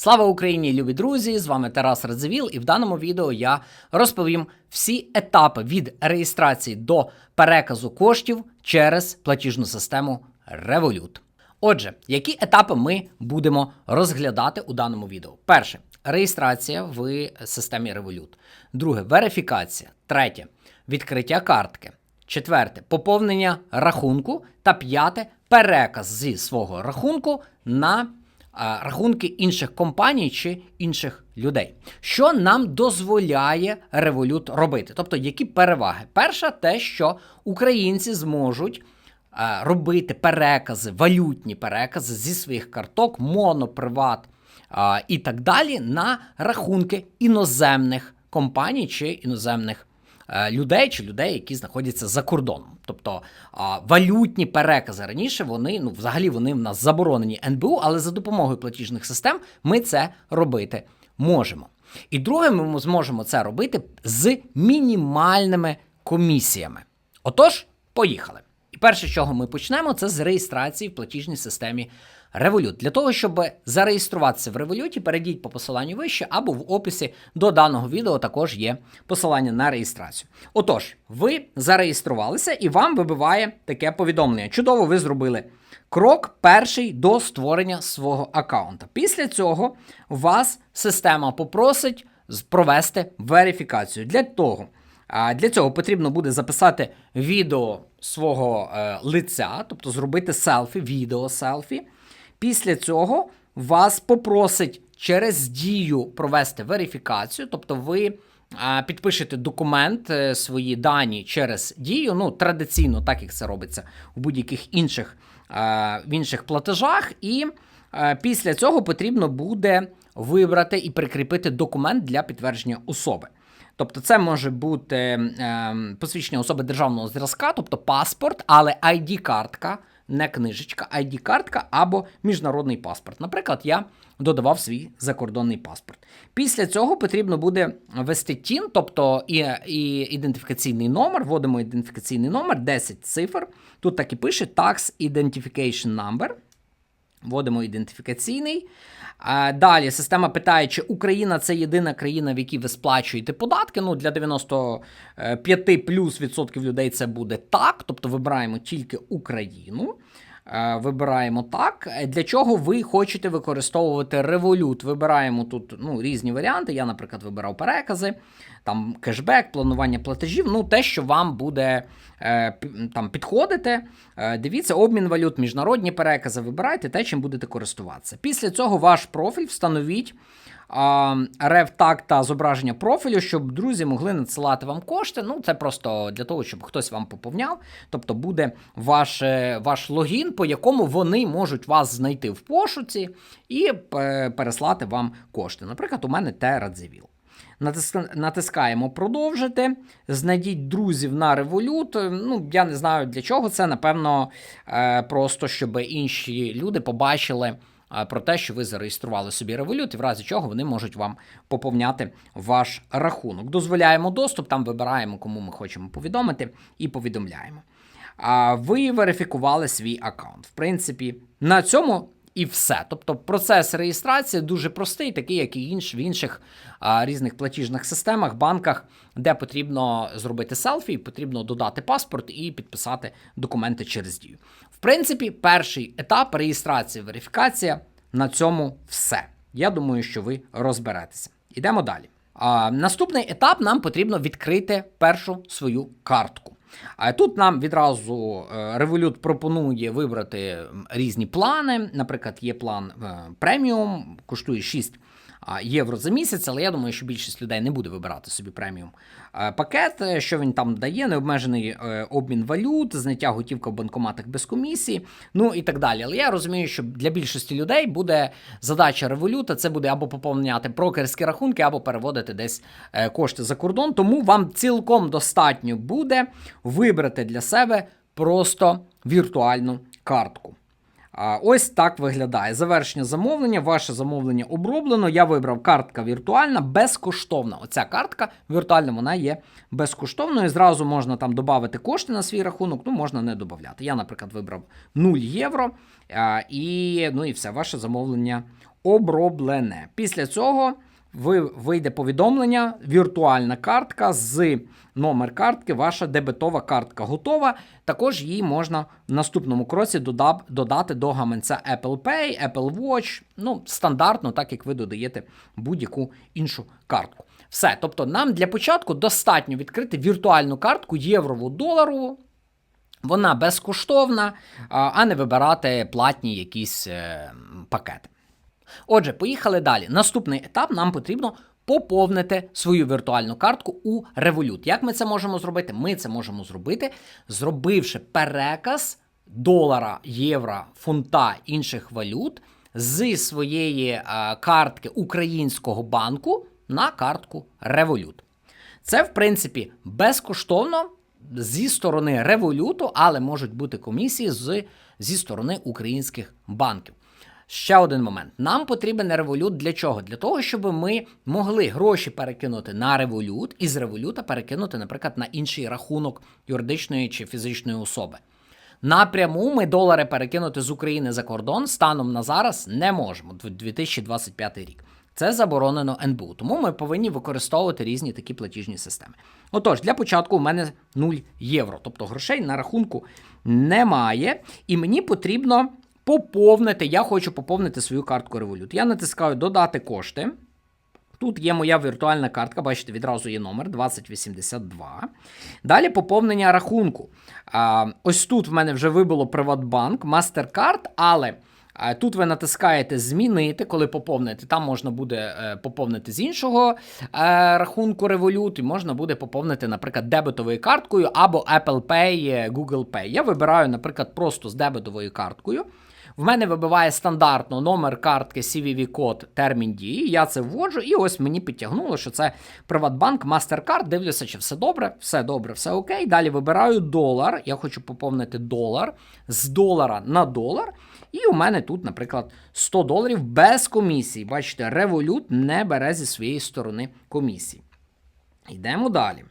Слава Україні, любі друзі! З вами Тарас Радзивіл, і в даному відео я розповім всі етапи від реєстрації до переказу коштів через платіжну систему Revolut. Отже, які етапи ми будемо розглядати у даному відео? Перше реєстрація в системі Revolut. Друге верифікація. Третє відкриття картки. Четверте поповнення рахунку. Та п'яте переказ зі свого рахунку на рахунки інших компаній чи інших людей. Що нам дозволяє Revolut робити? Тобто, які переваги? Перша, те, що українці зможуть робити перекази, валютні перекази зі своїх карток, моноприват а, і так далі на рахунки іноземних компаній чи іноземних е, людей чи людей, які знаходяться за кордоном. Тобто валютні перекази раніше вони ну взагалі вони в нас заборонені НБУ, але за допомогою платіжних систем ми це робити можемо. І друге, ми зможемо це робити з мінімальними комісіями. Отож, поїхали. І перше, з чого ми почнемо, це з реєстрації в платіжній системі Revolut. Для того, щоб зареєструватися в Revolut, перейдіть по посиланню вище або в описі до даного відео також є посилання на реєстрацію. Отож, ви зареєструвалися і вам вибиває таке повідомлення. Чудово, ви зробили крок перший до створення свого аккаунта. Після цього вас система попросить провести верифікацію. Для того. Для цього потрібно буде записати відео свого е, лиця, тобто зробити селфі, відео селфі. Після цього вас попросить через дію провести верифікацію, тобто ви е, підпишете документ, е, свої дані через дію. Ну, традиційно, так як це робиться в будь-яких інших, е, в інших платежах, і після цього потрібно буде вибрати і прикріпити документ для підтвердження особи. Тобто, це може бути е, посвідчення особи державного зразка, тобто паспорт, але ID-картка, не книжечка, ID-картка або міжнародний паспорт. Наприклад, я додавав свій закордонний паспорт. Після цього потрібно буде ввести TIN, тобто і, і ідентифікаційний номер. Вводимо ідентифікаційний номер, 10 цифр. Тут так і пише Tax Identification Number. Вводимо ідентифікаційний. А, Далі система питає, чи Україна це єдина країна, в якій ви сплачуєте податки. Ну, для 95 плюс відсотків людей це буде так. Тобто вибираємо тільки Україну. Е, Вибираємо так. Е, Для чого ви хочете використовувати Revolut? Вибираємо тут ну, різні варіанти. Я, наприклад, вибирав перекази, там кешбек, планування платежів. Ну, те, що вам буде е, там підходити. Дивіться, обмін валют, міжнародні перекази. Вибирайте те, чим будете користуватися. Після цього ваш профіль встановіть. Рев-так та зображення профілю, щоб друзі могли надсилати вам кошти. Ну, це просто для того, щоб хтось вам поповняв. Тобто буде ваш, е, ваш логін, по якому вони можуть вас знайти в пошуці і е, переслати вам кошти. Наприклад, у мене те Радзивіл. Натискаємо продовжити. Знайдіть друзів на Revolut. Ну, я не знаю для чого це. Напевно, е, просто щоб інші люди побачили про те, що ви зареєстрували собі Revolut, і в разі чого вони можуть вам поповняти ваш рахунок. Дозволяємо доступ, там вибираємо, кому ми хочемо повідомити, і повідомляємо. А ви верифікували свій аккаунт. В принципі, на цьому і все. Тобто процес реєстрації дуже простий, такий, як і інш, в інших а, різних платіжних системах, банках, де потрібно зробити селфі, потрібно додати паспорт і підписати документи через дію. Принципі, перший етап реєстрації, верифікація на цьому все. Я думаю, що ви розберетеся. Ідемо далі. А, наступний етап нам потрібно відкрити першу свою картку. А тут нам відразу е, Revolut пропонує вибрати різні плани. Наприклад, є план е, преміум, коштує 6 а, євро за місяць, але я думаю, що більшість людей не буде вибирати собі преміум е, пакет. Е, Що він там дає? Необмежений е, обмін валют, зняття готівка в банкоматах без комісії, ну і так далі. Але я розумію, що для більшості людей буде задача революта, це буде або поповняти брокерські рахунки, або переводити десь кошти за кордон. Тому вам цілком достатньо буде вибрати для себе просто віртуальну картку. Ось так виглядає. Завершення замовлення. Ваше замовлення оброблено. Я вибрав картка віртуальна, безкоштовна. Оця картка віртуальна, вона є безкоштовною. Зразу можна там додати кошти на свій рахунок, ну можна не додати. Я, наприклад, вибрав 0 євро. І, ну і все, ваше замовлення оброблене. Після цього вийде повідомлення, віртуальна картка з номер картки, ваша дебетова картка готова. Також її можна в наступному кроці додати до гаманця Apple Pay, Apple Watch. Ну, стандартно, так як ви додаєте будь-яку іншу картку. Все, тобто нам для початку достатньо відкрити віртуальну картку єврову доларову. Вона безкоштовна, а не вибирати платні якісь е, пакети. Отже, поїхали далі. Наступний етап нам потрібно поповнити свою віртуальну картку у Revolut. Як ми це можемо зробити? Ми це можемо зробити, зробивши переказ долара, євро, фунта інших валют зі своєї а, картки українського банку на картку Revolut. Це, в принципі, безкоштовно зі сторони Revolut, але можуть бути комісії з, зі сторони українських банків. Ще один момент. Нам потрібен револют для чого? Для того, щоб ми могли гроші перекинути на револют і з революта перекинути, наприклад, на інший рахунок юридичної чи фізичної особи. Напряму ми долари перекинути з України за кордон станом на зараз не можемо 2025 рік. Це заборонено НБУ, тому ми повинні використовувати різні такі платіжні системи. Отож, для початку у мене 0 євро, тобто грошей на рахунку немає, і мені потрібно поповнити. Я хочу поповнити свою картку Revolut. Я натискаю Додати кошти. Тут є моя віртуальна картка, бачите, відразу є номер 2082. Далі поповнення рахунку. А, Ось тут в мене вже вибило Приватбанк, MasterCard, але. Тут ви натискаєте Змінити, коли поповните. Там можна буде е, поповнити з іншого е, рахунку Revolut, і можна буде поповнити, наприклад, дебетовою карткою або Apple Pay, Google Pay. Я вибираю, наприклад, просто з дебетовою карткою. В мене вибиває стандартно номер картки CVV-код термін дії. Я це вводжу, і ось мені підтягнуло, що це Приватбанк, MasterCard. Дивлюся, чи все добре, все добре, все окей. Далі вибираю долар. Я хочу поповнити долар з долара на долар. І у мене тут, наприклад, 100 доларів без комісії. Бачите, Revolut не бере зі своєї сторони комісії. Йдемо далі.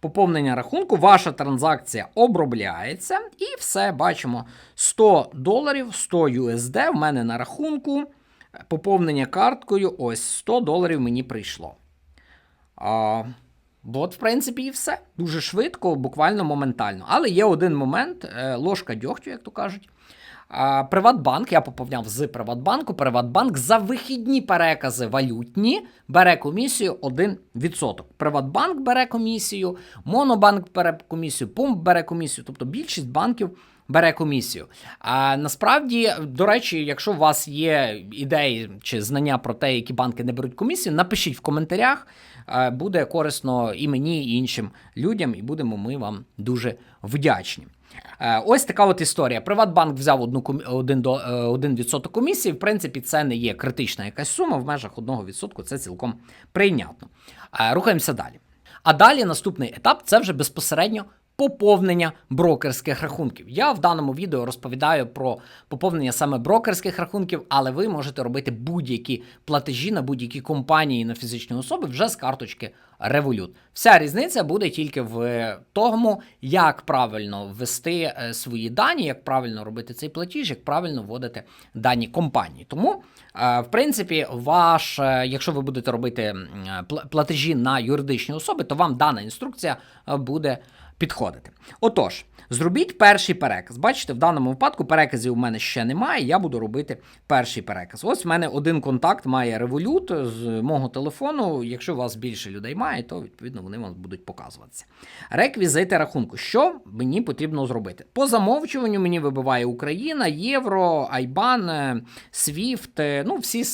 Поповнення рахунку, ваша транзакція обробляється, і все, бачимо 100 доларів, 100 USD в мене на рахунку. Поповнення карткою, ось 100 доларів мені прийшло. А, От, в принципі, і все. Дуже швидко, буквально моментально. Але є один момент, е, ложка дьогтю, як то кажуть. Приватбанк, я поповняв з Приватбанку. Приватбанк за вихідні перекази валютні бере комісію 1%. Приватбанк бере комісію, Монобанк бере комісію, Пумп бере комісію, тобто більшість банків бере комісію. А насправді, до речі, якщо у вас є ідеї чи знання про те, які банки не беруть комісію, напишіть в коментарях. Буде корисно і мені, і іншим людям, і будемо ми вам дуже вдячні. Е, ось така от історія. Приватбанк взяв одну один до е, відсоток комісії. В принципі, це не є критична якась сума. В межах одного відсотку це цілком прийнятно. Е, рухаємося далі. А далі наступний етап це вже безпосередньо поповнення брокерських рахунків. Я в даному відео розповідаю про поповнення саме брокерських рахунків, але ви можете робити будь-які платежі на будь-які компанії на фізичні особи вже з карточки Revolut. Вся різниця буде тільки в тому, як правильно ввести е, свої дані, як правильно робити цей платіж, як правильно вводити дані компанії. Тому, е, в принципі, ваш, е, якщо ви будете робити платежі на юридичні особи, то вам дана інструкція буде підходити. Отож, зробіть перший переказ. Бачите, в даному випадку переказів у мене ще немає, я буду робити перший переказ. Ось в мене один контакт має Revolut з мого телефону. Якщо у вас більше людей має, то відповідно вони вам будуть показуватися. Реквізити рахунку. Що мені потрібно зробити? По замовчуванню мені вибиває Україна, Євро, Айбан, SWIFT, ну всі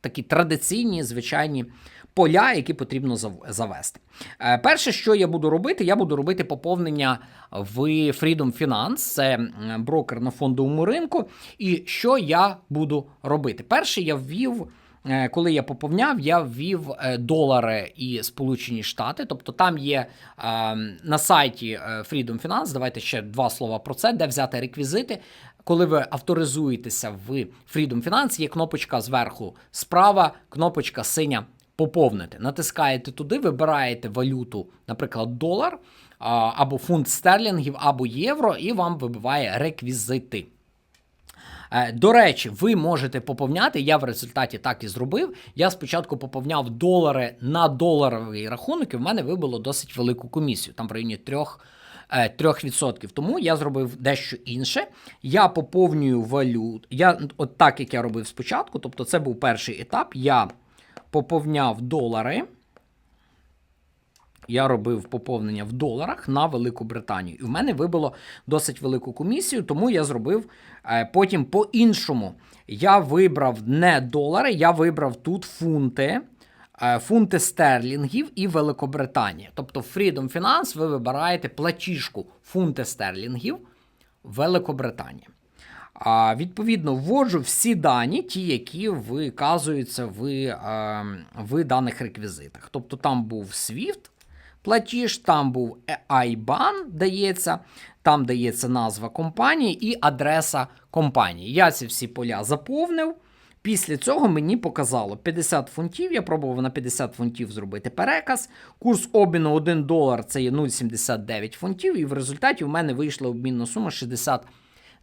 такі традиційні звичайні поля, які потрібно завести. Е, перше, що я буду робити, я буду робити поповнення в Freedom Finance, це брокер на фондовому ринку. І що я буду робити? Перше, я ввів. Е, коли я поповняв, я ввів е, долари і Сполучені Штати. Тобто там є на сайті Freedom Finance, давайте ще два слова про це, де взяти реквізити. Коли ви авторизуєтеся в Freedom Finance, є кнопочка зверху справа, кнопочка синя поповнити. Натискаєте туди, вибираєте валюту, наприклад, долар або фунт стерлінгів, або євро, і вам вибиває реквізити. Е, До речі, ви можете поповняти. Я в результаті так і зробив. Я спочатку поповняв долари на доларовий рахунок, і в мене вибило досить велику комісію, там в районі 3%. е, 3%. Тому я зробив дещо інше. Я поповнюю валют. Я от так, як я робив спочатку, тобто це був перший етап. Я поповняв долари. Я робив поповнення в доларах на Велику Британію. І в мене вибило досить велику комісію, тому я зробив е, потім по-іншому. Я вибрав не долари, я вибрав тут фунти, е, фунти стерлінгів і Великобританія. Тобто в Freedom Finance ви вибираєте платіжку фунти стерлінгів Великобританія. А, відповідно, вводжу всі дані, ті, які виказуються в, е, в даних реквізитах. Тобто там був SWIFT платіж, там був IBAN, дається, там дається назва компанії і адреса компанії. Я ці всі поля заповнив. Після цього мені показало 50 фунтів. Я пробував на 50 фунтів зробити переказ. Курс обміну 1 долар це є 0,79 фунтів, і в результаті в мене вийшла обмінна сума 60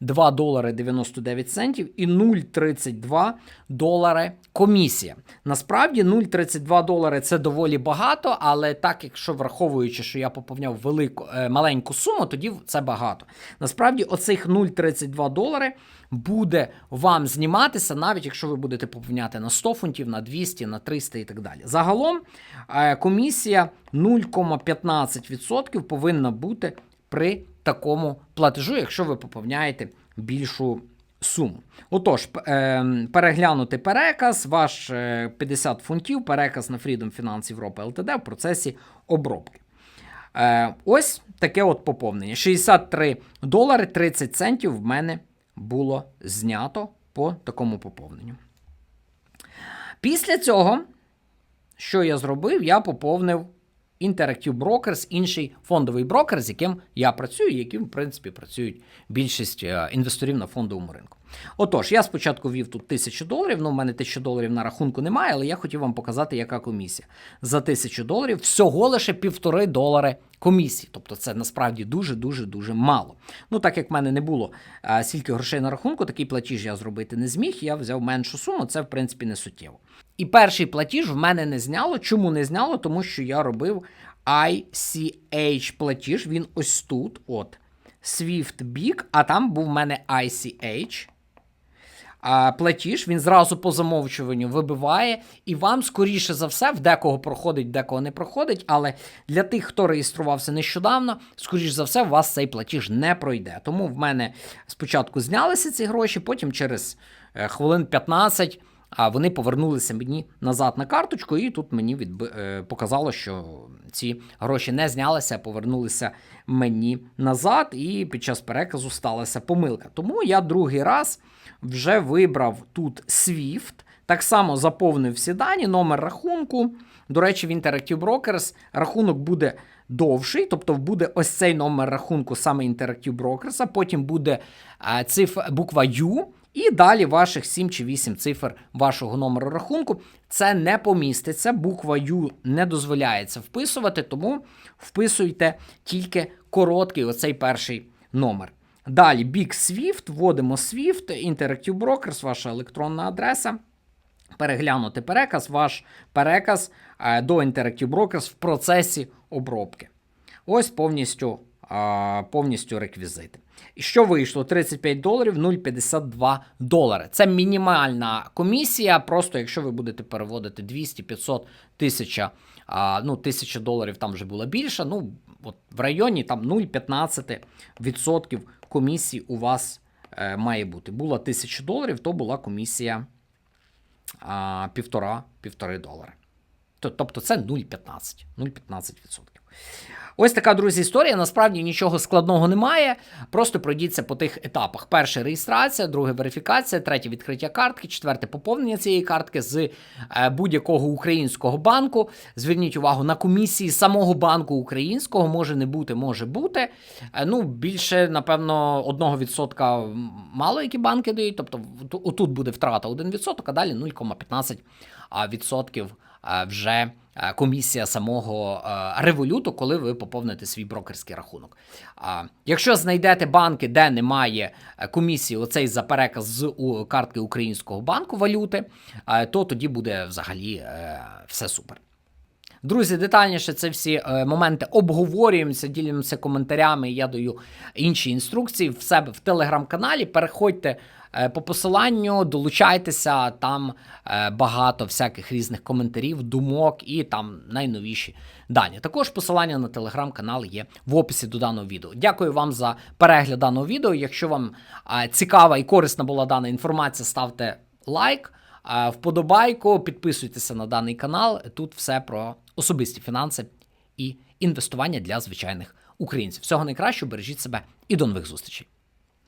2 долари 99 центів і 0,32 долари комісія. Насправді 0,32 долари це доволі багато, але так, якщо враховуючи, що я поповняв велику е, маленьку суму, тоді це багато. Насправді, оцих 0,32 долари буде вам зніматися, навіть якщо ви будете поповняти на 100 фунтів, на 200, на 300 і так далі. Загалом е, комісія 0,15% повинна бути при такому платежу, якщо ви поповняєте більшу суму. Отож, е, переглянути переказ, ваш е, 50 фунтів, переказ на Freedom Finance Європа ЛТД в процесі обробки. Е, ось таке от поповнення. 63 долари 30 центів в мене було знято по такому поповненню. Після цього, що я зробив, я поповнив Interactive Brokers, інший фондовий брокер, з яким я працюю, яким, в принципі, працюють більшість е, інвесторів на фондовому ринку. Отож, я спочатку ввів тут 1000 доларів, ну, в мене 1000 доларів на рахунку немає, але я хотів вам показати, яка комісія. За 1000 доларів всього лише півтори долари комісії. Тобто це насправді дуже-дуже дуже мало. Ну, так як в мене не було а, стільки грошей на рахунку, такий платіж я зробити не зміг. Я взяв меншу суму, це в принципі не суттєво. І перший платіж в мене не зняло. Чому не зняло? Тому що я робив ICH платіж. Він ось тут, от. Swift Big, а там був в мене ICH. А платіж він зразу по замовчуванню вибиває, і вам, скоріше за все, в декого проходить, декого не проходить. Але для тих, хто реєструвався нещодавно, скоріше за все, у вас цей платіж не пройде. Тому в мене спочатку знялися ці гроші, потім через е, хвилин 15 а вони повернулися мені назад на карточку, і тут мені відби... е, показало, що ці гроші не знялися, а повернулися мені назад, і під час переказу сталася помилка. Тому я другий раз вже вибрав тут SWIFT, так само заповнив всі дані, номер рахунку. До речі, в Interactive Brokers рахунок буде довший, тобто буде ось цей номер рахунку саме Interactive Brokers, а потім буде циф... буква U. І далі ваших 7 чи 8 цифр вашого номеру рахунку. Це не поміститься, буква U не дозволяється вписувати, тому вписуйте тільки короткий оцей перший номер. Далі Big Swift, вводимо Swift, Interactive Brokers, ваша електронна адреса. Переглянути переказ, ваш переказ е, до Interactive Brokers в процесі обробки. Ось повністю, повністю реквізити. І що вийшло? 35 доларів 0,52 долари. Це мінімальна комісія. Просто якщо ви будете переводити 200, 500, 1000, а, ну, 1000 доларів там вже було більше. Ну, от в районі там 0,15% комісії у вас е, має бути. Було 1000 доларів, то була комісія а, півтора, півтори долари. Тобто це 0,15. 0,15%. Ось така, друзі, історія. Насправді нічого складного немає. Просто пройдіться по тих етапах: перше реєстрація, друге верифікація, третє відкриття картки, четверте поповнення цієї картки з е, будь-якого українського банку. Зверніть увагу на комісії самого банку українського може не бути, може бути. Е, Ну, більше, напевно, 1% мало які банки дають. Тобто, отут буде втрата 1%, а далі 0,15% відсотків е, вже комісія самого революту, коли ви поповните свій брокерський рахунок. Якщо знайдете банки, де немає е, комісії, оцей за переказ з картки українського банку валюти, то тоді буде взагалі е, все супер. Друзі, детальніше це всі е, моменти обговорюємося, ділимося коментарями. Я даю інші інструкції в себе в телеграм-каналі. Переходьте е, по посиланню, долучайтеся, там е, багато всяких різних коментарів, думок і там найновіші дані. Також посилання на телеграм-канал є в описі до даного відео. Дякую вам за перегляд даного відео. Якщо вам цікава і корисна була дана інформація, ставте лайк. Вподобайку, підписуйтеся на даний канал. Тут все про особисті фінанси і інвестування для звичайних українців. Всього найкращого, бережіть себе і до нових зустрічей.